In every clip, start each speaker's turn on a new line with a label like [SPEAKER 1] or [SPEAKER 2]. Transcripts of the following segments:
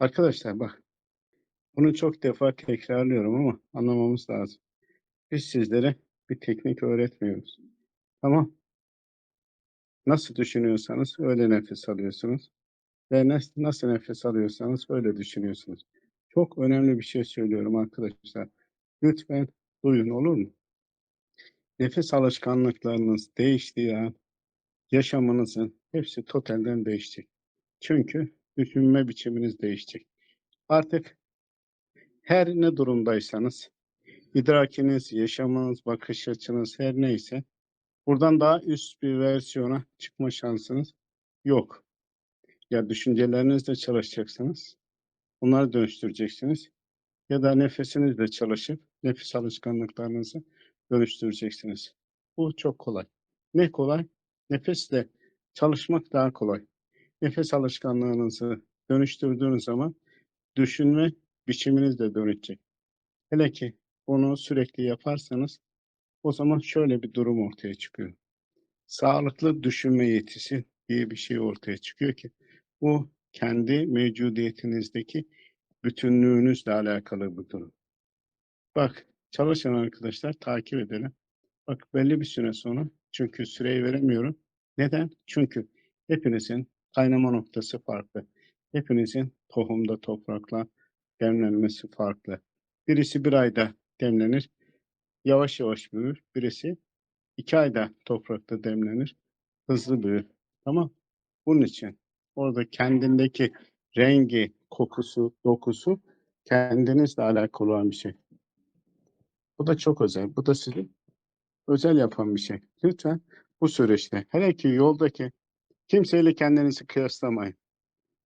[SPEAKER 1] Arkadaşlar bak, bunu çok defa tekrarlıyorum ama anlamamız lazım. Biz sizlere bir teknik öğretmiyoruz. Tamam. Nasıl düşünüyorsanız öyle nefes alıyorsunuz. Ve nas- nasıl nefes alıyorsanız öyle düşünüyorsunuz. Çok önemli bir şey söylüyorum arkadaşlar. Lütfen duyun olur mu? Nefes alışkanlıklarınız değiştiği an yaşamınızın hepsi totalden değişecek. Çünkü düşünme biçiminiz değişecek. Artık her ne durumdaysanız idrakiniz, yaşamınız, bakış açınız her neyse buradan daha üst bir versiyona çıkma şansınız yok. Ya düşüncelerinizle çalışacaksınız. Onları dönüştüreceksiniz. Ya da nefesinizle çalışıp nefes alışkanlıklarınızı dönüştüreceksiniz. Bu çok kolay. Ne kolay? Nefesle çalışmak daha kolay. Nefes alışkanlığınızı dönüştürdüğünüz zaman düşünme biçiminiz de dönecek. Hele ki bunu sürekli yaparsanız o zaman şöyle bir durum ortaya çıkıyor. Sağlıklı düşünme yetisi diye bir şey ortaya çıkıyor ki bu kendi mevcudiyetinizdeki bütünlüğünüzle alakalı bir durum. Bak çalışan arkadaşlar takip edelim. Bak belli bir süre sonra çünkü süreyi veremiyorum. Neden? Çünkü hepinizin kaynama noktası farklı. Hepinizin tohumda toprakla demlenmesi farklı. Birisi bir ayda demlenir, yavaş yavaş büyür. Birisi iki ayda toprakta demlenir, hızlı büyür. Tamam. Bunun için orada kendindeki rengi, kokusu, dokusu kendinizle alakalı olan bir şey. Bu da çok özel. Bu da sizi özel yapan bir şey. Lütfen bu süreçte hele ki yoldaki kimseyle kendinizi kıyaslamayın.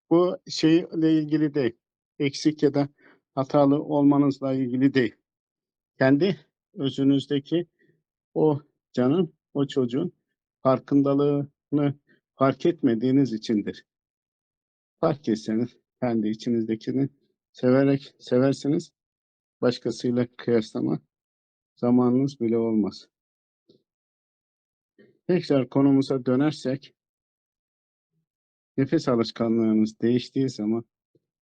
[SPEAKER 1] Bu şeyle ilgili değil. Eksik ya da hatalı olmanızla ilgili değil. Kendi özünüzdeki o canın, o çocuğun farkındalığını fark etmediğiniz içindir. Fark etseniz kendi içinizdekini severek seversiniz. Başkasıyla kıyaslama zamanınız bile olmaz. Tekrar konumuza dönersek nefes alışkanlığınız değiştiği zaman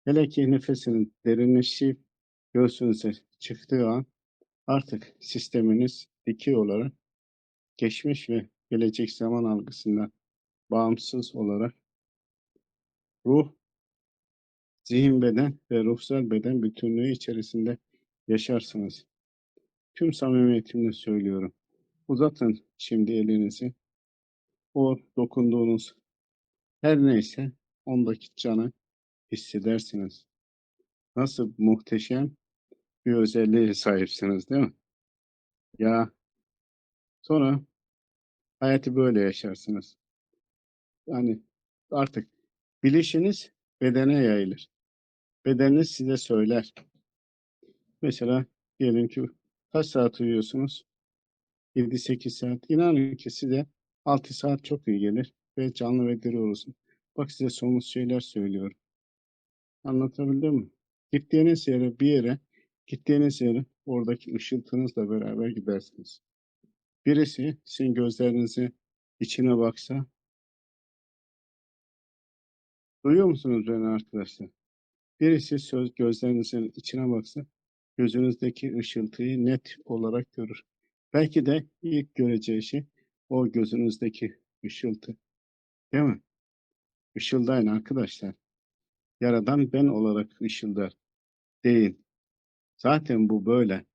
[SPEAKER 1] hele ki nefesinin derinleşip göğsünüze çıktığı an artık sisteminiz dikey olarak geçmiş ve gelecek zaman algısından bağımsız olarak ruh, zihin beden ve ruhsal beden bütünlüğü içerisinde yaşarsınız. Tüm samimiyetimle söylüyorum. Uzatın şimdi elinizi. O dokunduğunuz her neyse ondaki canı hissedersiniz. Nasıl muhteşem bir özelliğe sahipsiniz değil mi? Ya sonra hayatı böyle yaşarsınız. Yani artık bilişiniz bedene yayılır. Bedeniniz size söyler. Mesela diyelim ki kaç saat uyuyorsunuz? 7-8 saat. İnanın ki size 6 saat çok iyi gelir ve canlı ve diri olursun. Bak size somut şeyler söylüyorum. Anlatabildim mi? Gittiğiniz yere bir yere, gittiğiniz yere oradaki ışıltınızla beraber gidersiniz. Birisi sizin gözlerinizi içine baksa, duyuyor musunuz beni arkadaşlar? Birisi söz gözlerinizin içine baksa, gözünüzdeki ışıltıyı net olarak görür. Belki de ilk göreceği şey o gözünüzdeki ışıltı. Değil mi? Işıldayın arkadaşlar. Yaradan ben olarak ışıldar. Değil. Zaten bu böyle.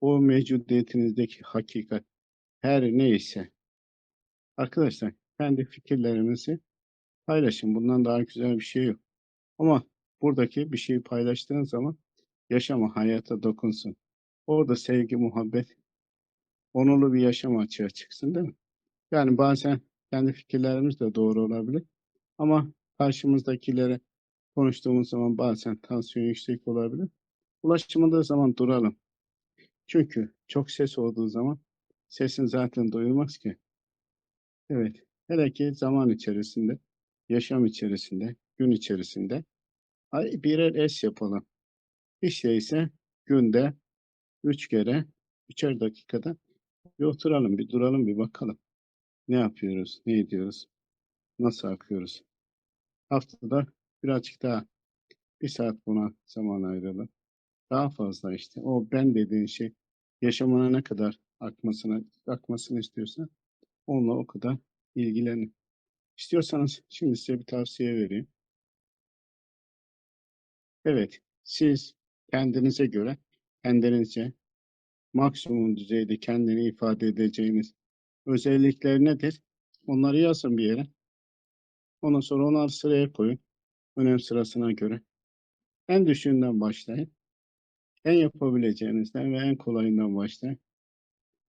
[SPEAKER 1] O mevcudiyetinizdeki hakikat her neyse. Arkadaşlar kendi fikirlerinizi paylaşın. Bundan daha güzel bir şey yok. Ama buradaki bir şeyi paylaştığınız zaman yaşama, hayata dokunsun. Orada sevgi, muhabbet, onurlu bir yaşam açığa çıksın değil mi? Yani bazen kendi fikirlerimiz de doğru olabilir. Ama karşımızdakilere konuştuğumuz zaman bazen tansiyon yüksek olabilir. Ulaşmadığı zaman duralım. Çünkü çok ses olduğu zaman sesin zaten duyulmaz ki. Evet. Hele ki zaman içerisinde, yaşam içerisinde, gün içerisinde birer es yapalım. Hiç değilse günde üç kere, üçer dakikada bir oturalım, bir duralım, bir bakalım. Ne yapıyoruz, ne ediyoruz, nasıl akıyoruz? Haftada birazcık daha Bir saat buna zaman ayıralım. Daha fazla işte. O ben dediğin şey yaşamına ne kadar akmasına, akmasını istiyorsan onunla o kadar ilgilenin. İstiyorsanız şimdi size bir tavsiye vereyim. Evet, siz kendinize göre kendinizce maksimum düzeyde kendini ifade edeceğiniz özellikler nedir? Onları yazın bir yere. Ondan sonra onları sıraya koyun. Önem sırasına göre. En düşüğünden başlayın. En yapabileceğinizden ve en kolayından başlayın.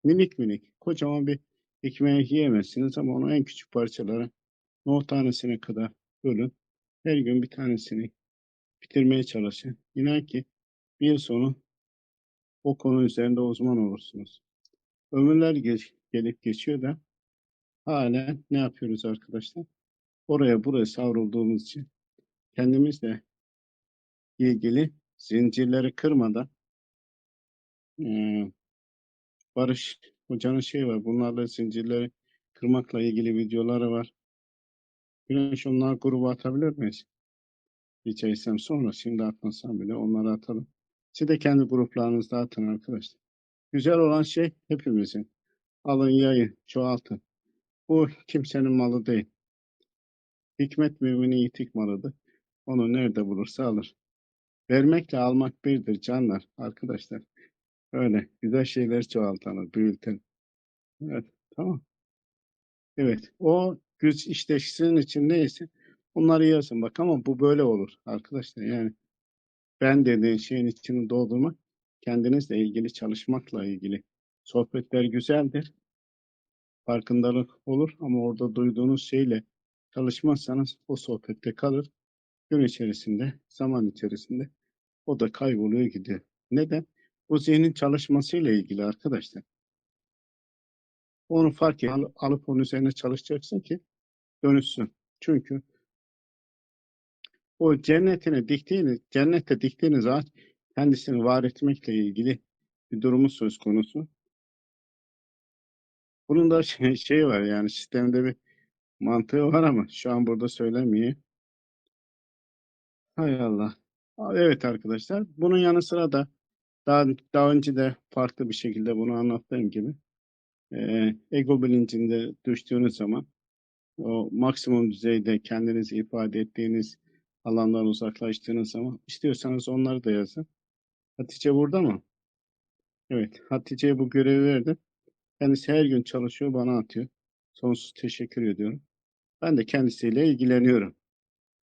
[SPEAKER 1] Minik minik. Kocaman bir ekmeği yiyemezsiniz ama onu en küçük parçalara no tanesine kadar bölün. Her gün bir tanesini bitirmeye çalışın. İnan ki bir yıl sonu o konu üzerinde uzman olursunuz. Ömürler geç, gelip geçiyor da hala ne yapıyoruz arkadaşlar? Oraya buraya savrulduğumuz için kendimizle ilgili zincirleri kırmadan eee, Barış Hoca'nın şey var. Bunlarla zincirleri kırmakla ilgili videoları var. Güneş onlar gruba atabilir miyiz? Rica sonra şimdi atmasam bile onları atalım. Siz de kendi gruplarınızda atın arkadaşlar. Güzel olan şey hepimizin. Alın yayın, çoğaltın. Bu kimsenin malı değil. Hikmet müminin yitik malıdır. Onu nerede bulursa alır. Vermekle almak birdir canlar arkadaşlar. Öyle güzel şeyler çoğaltanır, büyütün. Evet, tamam. Evet, o güç işte sizin için neyse onları yazın bak ama bu böyle olur arkadaşlar. Yani ben dediğin şeyin içini doldurmak kendinizle ilgili çalışmakla ilgili. Sohbetler güzeldir. Farkındalık olur ama orada duyduğunuz şeyle çalışmazsanız o sohbette kalır. Gün içerisinde, zaman içerisinde o da kayboluyor gidiyor. Neden? Bu zihnin çalışmasıyla ilgili arkadaşlar. Onu fark et, al- alıp onun üzerine çalışacaksın ki dönüşsün. Çünkü o cennetine diktiğiniz, cennette diktiğiniz ağaç kendisini var etmekle ilgili bir durumu söz konusu. Bunun da şey, şey var yani sistemde bir mantığı var ama şu an burada söylemeyeyim. Hay Allah. Evet arkadaşlar. Bunun yanı sıra da daha, daha önce de farklı bir şekilde bunu anlattığım gibi eee, ego bilincinde düştüğünüz zaman o maksimum düzeyde kendinizi ifade ettiğiniz alandan uzaklaştığınız zaman istiyorsanız onları da yazın. Hatice burada mı? Evet. Hatice'ye bu görevi verdim. Kendisi her gün çalışıyor, bana atıyor. Sonsuz teşekkür ediyorum. Ben de kendisiyle ilgileniyorum.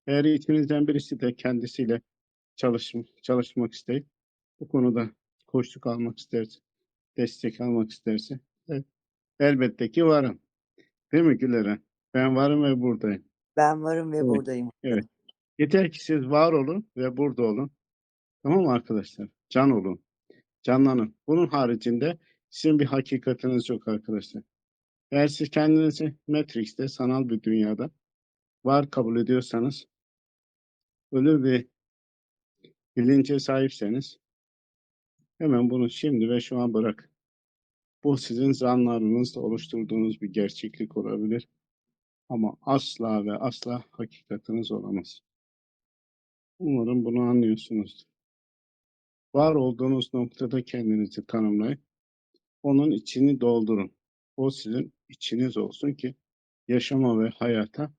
[SPEAKER 1] Eğer içinizden birisi de kendisiyle çalış, çalışmak isteyip bu konuda koçluk almak isterse, destek almak isterse evet, elbette ki varım. Değil mi Güler'e? Ben varım ve buradayım.
[SPEAKER 2] Ben varım ve
[SPEAKER 1] Evet,
[SPEAKER 2] buradayım.
[SPEAKER 1] Evet. Yeter ki siz var olun ve burada olun. Tamam mı arkadaşlar? Can olun. Canlanın. Bunun haricinde sizin bir hakikatiniz yok arkadaşlar. Eğer siz kendinizi Matrix'te, sanal bir dünyada var kabul ediyorsanız, ölü bir bilince sahipseniz hemen bunu şimdi ve şu an bırak. Bu sizin zanlarınızla oluşturduğunuz bir gerçeklik olabilir. Ama asla ve asla hakikatiniz olamaz. Umarım bunu anlıyorsunuzdur. Var olduğunuz noktada kendinizi tanımlayın. Onun içini doldurun. O sizin içiniz olsun ki yaşama ve hayata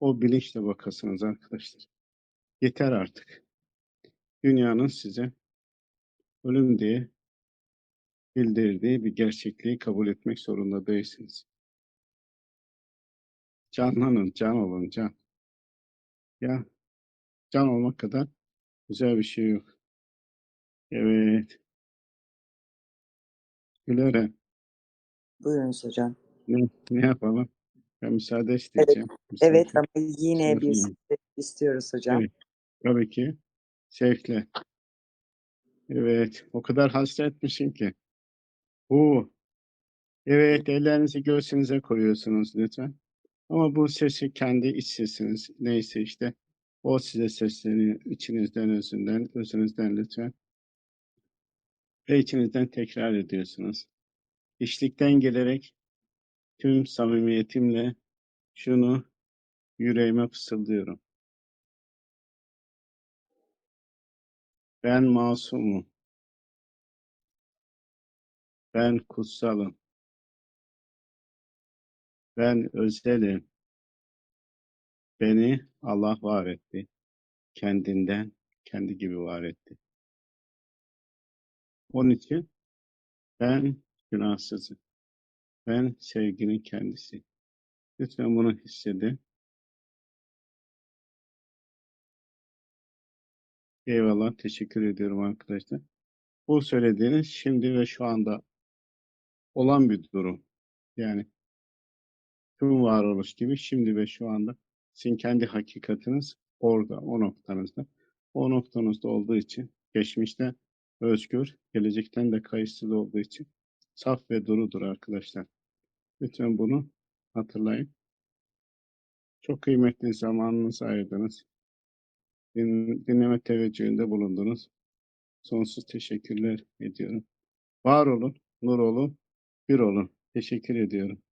[SPEAKER 1] o bilinçle bakasınız arkadaşlar. Yeter artık. Dünyanın size ölüm diye bildirdiği bir gerçekliği kabul etmek zorunda değilsiniz. Canlanın, can olun, can. Ya can olmak kadar güzel bir şey yok. Evet. Güler'e
[SPEAKER 2] Buyurunuz hocam.
[SPEAKER 1] ne, ne yapalım? Ben müsaade isteyeceğim.
[SPEAKER 2] Evet
[SPEAKER 1] Misafir-
[SPEAKER 2] ama yine bir istiyoruz hocam.
[SPEAKER 1] Evet. Tabii ki. Zevkle. Evet. O kadar hasretmişim ki. Bu. Evet. Ellerinizi göğsünüze koyuyorsunuz lütfen. Ama bu sesi kendi iç sesiniz. Neyse işte. O size sesleniyor. içinizden, özünden, özünüzden lütfen. Ve içinizden tekrar ediyorsunuz. İçlikten gelerek tüm samimiyetimle şunu yüreğime fısıldıyorum. Ben masumum. Ben kutsalım. Ben özelim. Beni Allah var etti. Kendinden, kendi gibi var etti. Onun için ben günahsızım. Ben sevginin kendisi. Lütfen bunu hissedin. Eyvallah, teşekkür ediyorum arkadaşlar. Bu söylediğiniz şimdi ve şu anda olan bir durum. Yani tüm varoluş gibi şimdi ve şu anda sizin kendi hakikatiniz orada, o noktanızda. O noktanızda olduğu için geçmişte özgür, gelecekten de kayıtsız olduğu için saf ve durudur arkadaşlar. Lütfen bunu hatırlayın. Çok kıymetli zamanınızı ayırdınız. Din, dinleme teveccühünde bulundunuz. Sonsuz teşekkürler ediyorum. Var olun, nur olun, bir olun. Teşekkür ediyorum.